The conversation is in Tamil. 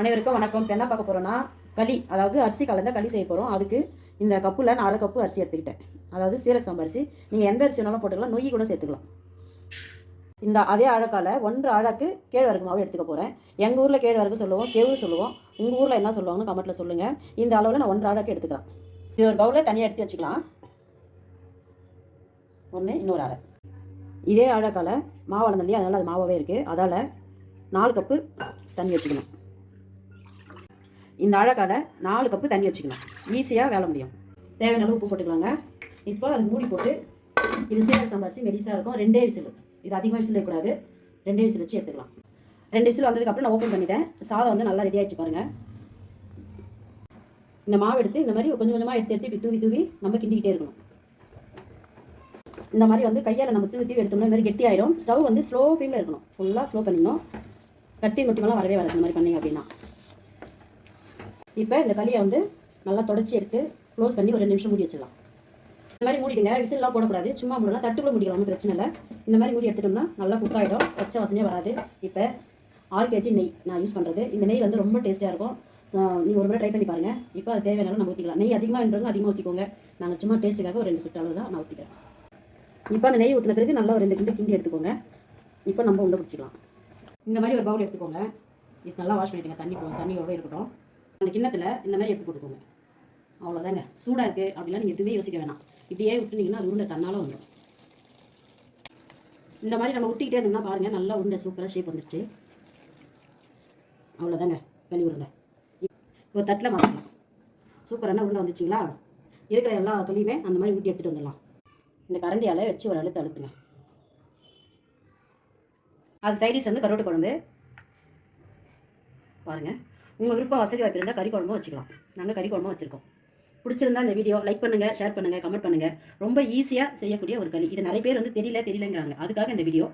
அனைவருக்கும் வணக்கம். இப்போ என்ன பார்க்க போகிறோன்னா களி அதாவது அரிசி கலந்த களி செய்ய போகிறோம் அதுக்கு இந்த கப்பில் நான் அரை கப்பு அரிசி எடுத்துக்கிட்டேன். அதாவது சீரக சம்பா அரிசி. நீங்கள் எந்த அரிசி வேணாலும் போட்டுக்கலாம். நொய்யி கூட சேர்த்துக்கலாம். இந்த அதே அழக்கால் ஒன்று அழகு கேழ்வரகு மாவு எடுத்துக்க போகிறேன் எங்கள் ஊரில் கேழ்வரகு சொல்லுவோம் கேவு சொல்லுவோம். உங்கள் ஊரில் என்ன சொல்லுவாங்கன்னு கமெண்ட்டில் சொல்லுங்கள் இந்த அளவில் நான் ஒன்று அழகு எடுத்துக்கிறேன் இது ஒரு பவுலில் தனியாக எடுத்து வச்சுக்கலாம். ஒன்று இன்னொரு அரை இதே அழகால மாவு அளந்தல்லையே அதனால் அது மாவாகவே இருக்குது அதால் நாலு கப்பு தண்ணி வச்சுக்கணும். இந்த அழகால் நாலு கப்பு தண்ணி வச்சுக்கலாம். ஈஸியாக வேலை முடியும். தேவையான அளவு உப்பு போட்டுக்கலாங்க. இப்போ அது மூடி போட்டு இது சீரக சம்பாரிச்சு மெலிசாக இருக்கும். ரெண்டே விசில். இது அதிகமாக விசில் வைக்கக்கூடாது. ரெண்டே விசில் வச்சு எடுத்துக்கலாம். ரெண்டு விசில் வந்ததுக்கப்புறம் நான் ஓப்பன் பண்ணிட்டேன். சாதம் வந்து நல்லா ரெடி ஆகிடுச்சு பாருங்கள் இந்த மாவு எடுத்து இந்த மாதிரி கொஞ்சம் கொஞ்சமாக எடுத்து எடுத்து இப்படி தூவி தூவி நம்ம கிண்டிக்கிட்டே இருக்கணும். இந்த மாதிரி வந்து கையால் நம்ம தூவி தூவி எடுத்தோம்னா இந்த மாதிரி கெட்டி ஆயிடும் ஸ்டவ் வந்து ஸ்லோ ஃப்ளேமில் இருக்கணும். ஃபுல்லாக ஸ்லோ பண்ணிடணும். கட்டி நொட்டிமெல்லாம் வரவே வராது. இந்த மாதிரி பண்ணீங்க அப்படின்னா. இப்போ இந்த களியை வந்து நல்லா தொடச்சி எடுத்து க்ளோஸ் பண்ணி ஒரு ரெண்டு நிமிஷம் மூடி வச்சிடலாம். இந்த மாதிரி மூடிடுங்க. விசில்லாம் போடக்கூடாது. சும்மா மூடலாம் தட்டுக்குள்ள முடிக்கலாம். ஒன்றும் பிரச்சனை இல்லை. இந்த மாதிரி மூடி எடுத்துட்டோம்னா நல்லா குக் ஆகிடும் பச்சை வாசனையே வராது. இப்போ ஆறு கேஜி நெய் நான் யூஸ் பண்ணுறது இந்த நெய் வந்து ரொம்ப டேஸ்ட்டாக இருக்கும். நீங்கள் ஒரு முறை ட்ரை பண்ணி பாருங்கள் இப்போ அது தேவையான நம்ம ஊற்றிக்கலாம் நெய் அதிகமாக வேணுறவங்க அதிகமாக ஊற்றிக்கோங்க நாங்கள் சும்மா டேஸ்ட்டுக்காக ஒரு ரெண்டு சுட்டு அளவு தான் நான் ஊற்றிக்கிறேன் இப்போ அந்த நெய் ஊற்றின பிறகு நல்லா ஒரு ரெண்டு கிண்டு கிண்டி எடுத்துக்கோங்க. இப்போ நம்ம உண்டை பிடிச்சிக்கலாம். இந்த மாதிரி ஒரு பவுல் எடுத்துக்கோங்க. இது நல்லா வாஷ் பண்ணிட்டுங்க தண்ணி போ தண்ணியோட இருக்கட்டும். அந்த கிண்ணத்தில் இந்த மாதிரி எடுத்து போட்டுக்கோங்க. அவ்வளோதாங்க சூடாக இருக்குது அப்படிலாம் நீங்கள் எதுவுமே யோசிக்க வேணாம். இப்படியே விட்டுனீங்கன்னா அது உருண்டை தன்னால் வந்துடும் இந்த மாதிரி நம்ம விட்டுக்கிட்டே இருந்தோம்னா பாருங்கள் நல்லா உருண்டை சூப்பராக ஷேப் வந்துடுச்சு அவ்வளோதாங்க களி உருண்டை. இப்போ தட்டில் மாற்றலாம் சூப்பரான உருண்டை வந்துச்சிங்களா? இருக்கிற எல்லா களியுமே அந்த மாதிரி ஊட்டி எடுத்துகிட்டு வந்துடலாம். இந்த கரண்டியால் வச்சு ஒரு அழுத்து அழுத்துங்க. அது சைடிஸ் வந்து கருவட்டு குழம்பு. பாருங்கள் உங்கள் விருப்பம் வசதி வாய்ப்பு இருந்தால் கறி குழம்பும் வச்சுக்கலாம். நாங்கள் கறி குழம்பும் வச்சுருக்கோம். பிடிச்சிருந்தா இந்த வீடியோ லைக் பண்ணுங்கள் ஷேர் பண்ணுங்கள் கமெண்ட் பண்ணுங்கள் ரொம்ப ஈஸியாக செய்யக்கூடிய ஒரு களி. இது நிறைய பேர் வந்து தெரியல தெரியலங்கிறாங்க. அதுக்காக இந்த வீடியோ